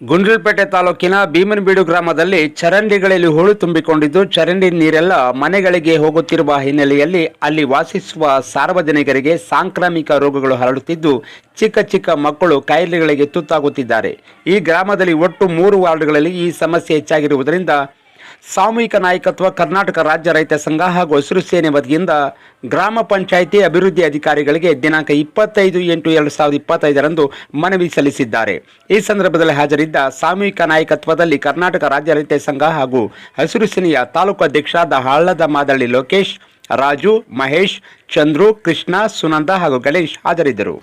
ಗುಂಡ್ಲಪೇಟೆ ತಾಲೂಕಿನ ಭೀಮನಬೀಡು ಗ್ರಾಮದಲ್ಲಿ ಚರಂಡಿಗಳಲ್ಲಿ ಹೂಳು ತುಂಬಿಕೊಂಡಿದ್ದು, ಚರಂಡಿ ನೀರೆಲ್ಲ ಮನೆಗಳಿಗೆ ಹೋಗುತ್ತಿರುವ ಹಿನ್ನೆಲೆಯಲ್ಲಿ ಅಲ್ಲಿ ವಾಸಿಸುವ ಸಾರ್ವಜನಿಕರಿಗೆ ಸಾಂಕ್ರಾಮಿಕ ರೋಗಗಳು ಹರಡುತ್ತಿದ್ದು, ಚಿಕ್ಕ ಚಿಕ್ಕ ಮಕ್ಕಳು ಕಾಯಿಲೆಗಳಿಗೆ ತುತ್ತಾಗುತ್ತಿದ್ದಾರೆ. ಈ ಗ್ರಾಮದಲ್ಲಿ ಒಟ್ಟು ಮೂರು ವಾರ್ಡ್ಗಳಲ್ಲಿ ಈ ಸಮಸ್ಯೆ ಹೆಚ್ಚಾಗಿರುವುದರಿಂದ ಸಾಮೂಹಿಕ ನಾಯಕತ್ವ ಕರ್ನಾಟಕ ರಾಜ್ಯ ರೈತ ಸಂಘ ಹಾಗೂ ಹಸಿರು ಸೇನೆ ವತಿಯಿಂದ ಗ್ರಾಮ ಪಂಚಾಯಿತಿ ಅಭಿವೃದ್ಧಿ ಅಧಿಕಾರಿಗಳಿಗೆ ದಿನಾಂಕ ಇಪ್ಪತ್ತೈದು ಎಂಟು ಎರಡು ಸಾವಿರದ ಇಪ್ಪತ್ತೈದರಂದು ಮನವಿ ಸಲ್ಲಿಸಿದ್ದಾರೆ. ಈ ಸಂದರ್ಭದಲ್ಲಿ ಹಾಜರಿದ್ದ ಸಾಮೂಹಿಕ ನಾಯಕತ್ವದಲ್ಲಿ ಕರ್ನಾಟಕ ರಾಜ್ಯ ರೈತ ಸಂಘ ಹಾಗೂ ಹಸಿರು ಸೇನೆಯ ತಾಲೂಕು ಅಧ್ಯಕ್ಷರಾದ ಹಳ್ಳದ ಮಾದಳ್ಳಿ ಲೋಕೇಶ್, ರಾಜು, ಮಹೇಶ್, ಚಂದ್ರು, ಕೃಷ್ಣ, ಸುನಂದ ಹಾಗೂ ಗಣೇಶ್ ಹಾಜರಿದ್ದರು.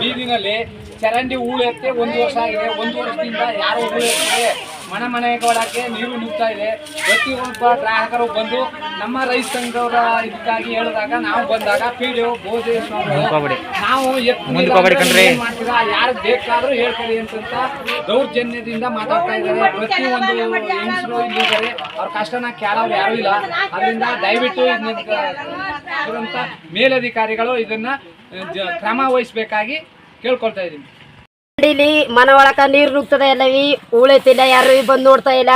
ಬೀದಿನಲ್ಲಿ ಚರಂಡಿ ಹೂಳೆತ್ತೆ ಒಂದು ವರ್ಷ ಆಗಿದೆ. ಒಂದು ವರ್ಷದಿಂದ ಯಾರು ಹೂಳೆತ್ತಿದೆ ಮನೆ ಮನೆಗಳಕ್ಕೆ ನೀರು ನುಗ್ತಾ ಇದೆ. ಪ್ರತಿಯೊಬ್ಬ ಗ್ರಾಹಕರು ಬಂದು ನಮ್ಮ ರೈತ ಸಂಘದವರ ಇದಕ್ಕಾಗಿ ಹೇಳಿದಾಗ ನಾವು ಬಂದಾಗ ಪಿ ಡಿ ನಾವು ಎತ್ತು ಮಾಡ್ತೀರ? ಯಾರು ಬೇಕಾದ್ರೂ ಹೇಳ್ಕೊಳ್ಳಿ ಅಂತ ದೌರ್ಜನ್ಯದಿಂದ ಮಾತಾಡ್ತಾ ಇದ್ದಾರೆ. ಪ್ರತಿಯೊಂದು ಹೆಂಗಸರು ಇಲ್ಲಿದ್ದಾರೆ ಅವ್ರ ಕಷ್ಟನ ಕೇಳೋರು ಯಾರು ಇಲ್ಲ. ಅದರಿಂದ ದಯವಿಟ್ಟು ಮೇಲಧಿಕಾರಿಗಳು ಇದನ್ನ ಕ್ರಮ ವಹಿಸಬೇಕಾಗಿ ಕೇಳ್ಕೊಳ್ತಾ ಇದ್ದೀನಿ. ಇಲ್ಲಿ ಮನ ಒಳಕ ನೀರು ನುಗ್ತದೆ ಎಲ್ಲವಿ ಉಳಿತಿಲ್ಲ ಯಾರು ಬಂದು ನೋಡ್ತಾ ಇಲ್ಲ.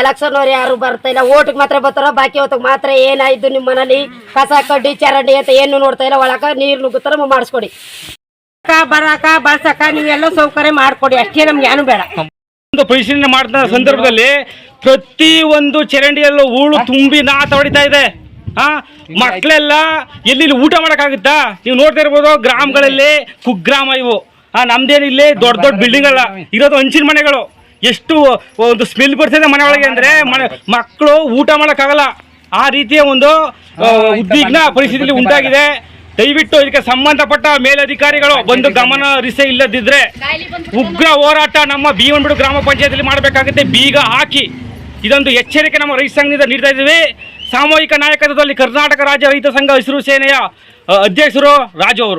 ಎಲೆಕ್ಷನ್ ಅವ್ರು ಯಾರು ಬರ್ತಾ ಇಲ್ಲ. ಓಟಿಗೆ ಮಾತ್ರ ಬರ್ತಾರ ಬಾಕಿ ಹೊತ್ತಿಗೆ ಮಾತ್ರ ಏನಾಯ್ತು ನಿಮ್ಮ ಮನೇಲಿ? ಕಸ ಕಡ್ಡಿ ಚರಂಡಿ ಅಂತ ಏನು ನೋಡ್ತಾ ಇಲ್ಲ. ಒಳಕ ನೀರು ನುಗ್ಗುತ್ತಾರ ಮಾಡಿಸ್ಕೊಡಿ. ಬರಾಕ ಬಳಸಕ ನೀವೆಲ್ಲ ಸೌಕರ್ಯ ಮಾಡ್ಕೊಡಿ. ಅಷ್ಟೇ ನಮ್ಗೆ ಏನು ಬೇಡ. ಒಂದು ಪರಿಶೀಲನೆ ಮಾಡಿದ ಸಂದರ್ಭದಲ್ಲಿ ಪ್ರತಿ ಒಂದು ಚರಂಡಿಯಲ್ಲೂ ಹೂಳು ತುಂಬಿ ನಾತ ಹೊಡಿತಾ ಇದೆ. ಆ ಮಕ್ಕಳೆಲ್ಲ ಎಲ್ಲಿ ಊಟ ಮಾಡೋಕ್ಕಾಗುತ್ತಾ? ನೀವು ನೋಡ್ತಾ ಇರ್ಬೋದು, ಗ್ರಾಮಗಳಲ್ಲಿ ಕುಗ್ರಾಮ ಇವು. ಆ, ನಮ್ದೇನು ಇಲ್ಲಿ ದೊಡ್ಡ ದೊಡ್ಡ ಬಿಲ್ಡಿಂಗ್ ಅಲ್ಲ ಇರೋದು ಹಂಚಿನ ಮನೆಗಳು. ಎಷ್ಟು ಒಂದು ಸ್ಮೆಲ್ ಬರ್ತದೆ ಮನೆ ಒಳಗೆ ಅಂದ್ರೆ ಮಕ್ಕಳು ಊಟ ಮಾಡೋಕ್ಕಾಗಲ್ಲ. ಆ ರೀತಿಯ ಒಂದು ಉದ್ವಿಗ್ನ ಪರಿಸ್ಥಿತಿಯಲ್ಲಿ ಉಂಟಾಗಿದೆ. ದಯವಿಟ್ಟು ಇದಕ್ಕೆ ಸಂಬಂಧಪಟ್ಟ ಮೇಲಧಿಕಾರಿಗಳು ಬಂದು ಗಮನ ಹರಿಸೇ ಇಲ್ಲದಿದ್ರೆ ಉಗ್ರ ಹೋರಾಟ ನಮ್ಮ ಬೀವನ್ಬಿಡು ಗ್ರಾಮ ಪಂಚಾಯತಿಯಲ್ಲಿ ಮಾಡಬೇಕಾಗುತ್ತೆ. ಬೀಗ ಹಾಕಿ. ಇದೊಂದು ಎಚ್ಚರಿಕೆ ನಮ್ಮ ರೈತ ಸಂಘದಿಂದ ನೀಡ್ತಾ ಇದ್ದೀವಿ. ಸಾಮೂಹಿಕ ನಾಯಕತ್ವದಲ್ಲಿ ಕರ್ನಾಟಕ ರಾಜ್ಯ ರೈತ ಸಂಘ ಹಸಿರು ಸೇನೆಯ ಅಧ್ಯಕ್ಷರು ರಾಜು